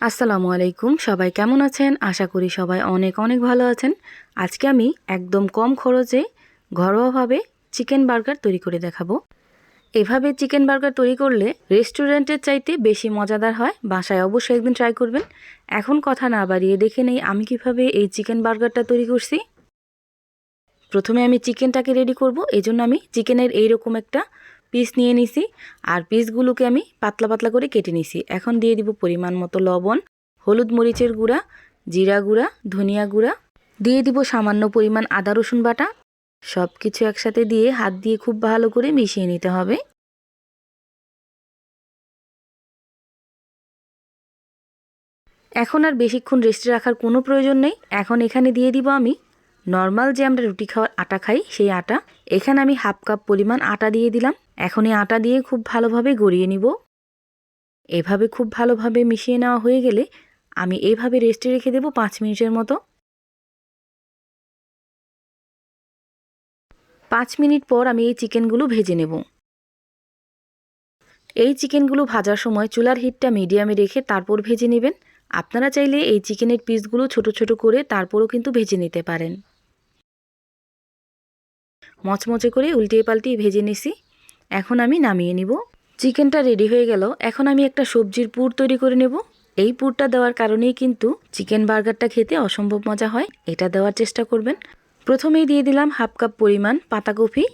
আসসালামু আলাইকুম, সবাই কেমন আছেন? আশা করি সবাই অনেক অনেক ভালো আছেন। আজকে আমি একদম কম খরচে ঘরোয়াভাবে চিকেন বার্গার তৈরি করে দেখাবো। এভাবে চিকেন বার্গার তৈরি করলে রেস্টুরেন্টের চাইতে বেশি মজাদার হয়, বাসায় অবশ্যই একদিন ট্রাই করবেন। এখন কথা না বাড়িয়ে দেখে নেই আমি কীভাবে এই চিকেন বার্গারটা তৈরি করছি। প্রথমে আমি চিকেনটাকে রেডি করব এই জন্য আমি চিকেনের এইরকম একটা পিস নিয়ে নিছি আর পিসগুলোকে আমি পাতলা পাতলা করে কেটে নিছি। এখন দিয়ে দিব পরিমাণ মতো লবণ, হলুদ মরিচের গুঁড়া, জিরা গুঁড়া, ধনিয়া গুঁড়া। দিয়ে দিব সামান্য পরিমাণ আদা, রসুন বাটা। সব কিছু একসাথে দিয়ে হাত দিয়ে খুব ভালো করে মিশিয়ে নিতে হবে। এখন আর বেশিক্ষণ রেস্টে রাখার কোনো প্রয়োজন নেই। এখন এখানে দিয়ে দিব আমি নর্মাল যে আমরা রুটি খাওয়ার আটা খাই, সেই আটা। এখানে আমি হাফ কাপ পরিমাণ আটা দিয়ে দিলাম। এখন এই আটা দিয়ে খুব ভালোভাবে গড়িয়ে নিব। এভাবে খুব ভালোভাবে মিশিয়ে নেওয়া হয়ে গেলে আমি এইভাবে রেস্টে রেখে দেব পাঁচ মিনিটের মতো। পাঁচ মিনিট পর আমি এই চিকেনগুলো ভেজে নেব। এই চিকেনগুলো ভাজার সময় চুলার হিটটা মিডিয়ামে রেখে তারপর ভেজে নেবেন। আপনারা চাইলে এই চিকেনের পিসগুলো ছোট ছোট করে তারপরও কিন্তু ভেজে নিতে পারেন। মচমচে করে উল্টিয়ে পাল্টিয়ে ভেজে নিছি। এখন আমি নামিয়ে নিব। চিকেনটা রেডি হয়ে গেল। এখন আমি একটা সবজির পুর তৈরি করে নেব। এই পুরটা দেওয়ার কারণেই কিন্তু চিকেন বার্গারটা খেতে অসম্ভব মজা হয়। এটা দেওয়ার চেষ্টা করবেন। প্রথমেই দিয়ে দিলাম হাফ কাপ পরিমাণ পাতাকপি,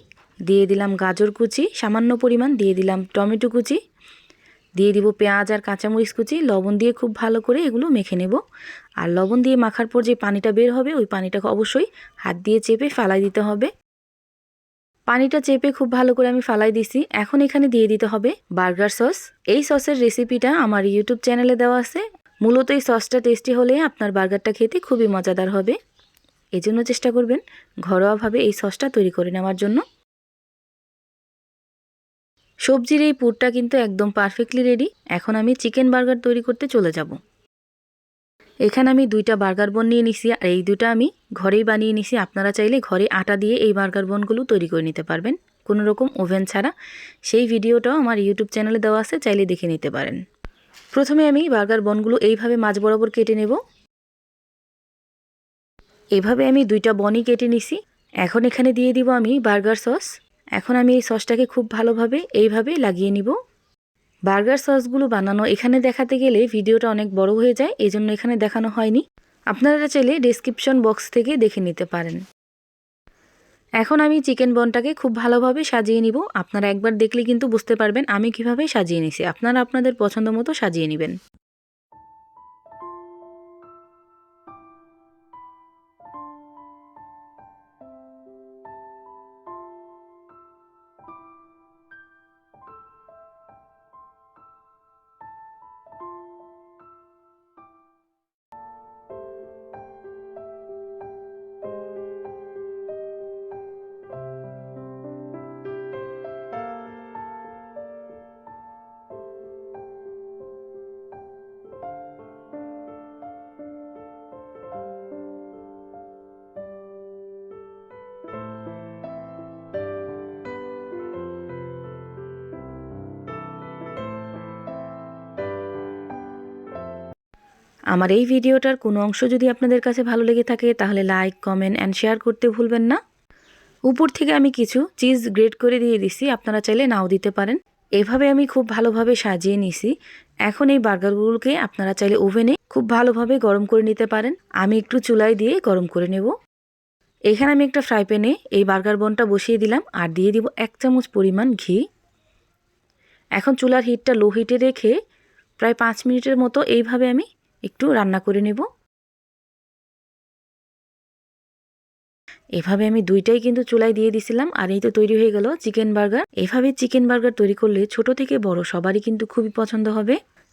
দিয়ে দিলাম গাজর কুচি, সামান্য পরিমাণ দিয়ে দিলাম টমেটো কুচি, দিয়ে দিব পেঁয়াজ আর কাঁচামরিচ কুচি, লবণ দিয়ে খুব ভালো করে এগুলো মেখে নেব। আর লবণ দিয়ে মাখার পর যে পানিটা বের হবে, ওই পানিটাকে অবশ্যই হাত দিয়ে চেপে ফালাই দিতে হবে। পানিটা চেপে খুব ভালো করে আমি ফালাই দিছি। এখন এখানে দিয়ে দিতে হবে বার্গার সস। এই সসের রেসিপিটা আমার ইউটিউব চ্যানেলে দেওয়া আছে। মূলত এই সসটা টেস্টি হলে আপনার বার্গারটা খেতে খুবই মজাদার হবে। এজন্য চেষ্টা করবেন ঘরোয়াভাবে এই সসটা তৈরি করে নেওয়ার জন্য। সবজির এই পুরটা কিন্তু একদম পারফেক্টলি রেডি এখন আমি চিকেন বার্গার তৈরি করতে চলে যাব। এখানে আমি দুইটা বার্গার বন নিয়ে নিছি, আর এই দুটা আমি ঘরেই বানিয়ে নিছি। আপনারা চাইলে ঘরে আটা দিয়ে এই বার্গার বনগুলো তৈরি করে নিতে পারবেন। কোনো রকম ওভেন ছাড়া। সেই ভিডিওটাও আমার ইউটিউব চ্যানেলে দেওয়া আছে, চাইলে দেখে নিতে পারেন। প্রথমে আমি বার্গার বনগুলো এইভাবে মাঝ বরাবর কেটে নেব। এভাবে আমি দুইটা বনই কেটে নিছি। এখন এখানে দিয়ে দিব আমি বার্গার সস। এখন আমি এই সসটাকে খুব ভালোভাবে এইভাবে লাগিয়ে নিব। বার্গার সসগুলো বানানো এখানে দেখাতে গেলে ভিডিওটা অনেক বড় হয়ে যায় এই জন্য এখানে দেখানো হয়নি। আপনারা চাইলে ডিসক্রিপশন বক্স থেকে দেখে নিতে পারেন। এখন আমি চিকেন বনটাকে খুব ভালোভাবে সাজিয়ে নিব। আপনারা একবার দেখলে কিন্তু বুঝতে পারবেন আমি কীভাবে সাজিয়ে নিছি। আপনারা আপনাদের পছন্দ মতো সাজিয়ে নেবেন। আমার এই ভিডিওটার কোনো অংশ যদি আপনাদের কাছে ভালো লেগে থাকে, তাহলে লাইক কমেন্ট অ্যান্ড শেয়ার করতে ভুলবেন না। উপর থেকে আমি কিছু চিজ গ্রেট করে দিয়ে দিছি, আপনারা চাইলে নাও দিতে পারেন। এভাবে আমি খুব ভালোভাবে সাজিয়ে নিছি। এখন এই বার্গারগুলোকে আপনারা চাইলে ওভেনে খুব ভালোভাবে গরম করে নিতে পারেন। আমি একটু চুলায় দিয়ে গরম করে নেব। এখানে আমি একটা ফ্রাই প্যানে এই বার্গার বনটা বসিয়ে দিলাম আর দিয়ে দিব এক চামচ পরিমাণ ঘি। এখন চুলার হিটটা লো হিটে রেখে প্রায় পাঁচ মিনিটের মতো এইভাবে আমি একটু রান্না করে নেব। এভাবে আমি দুইটাই কিন্তু চুলাই দিয়ে দিছিলাম, আর এই তো তৈরি হয়ে গেল চিকেন বার্গার। এভাবে চিকেন বার্গার তৈরি করলে ছোট থেকে বড় সবারই কিন্তু খুবই পছন্দ হবে।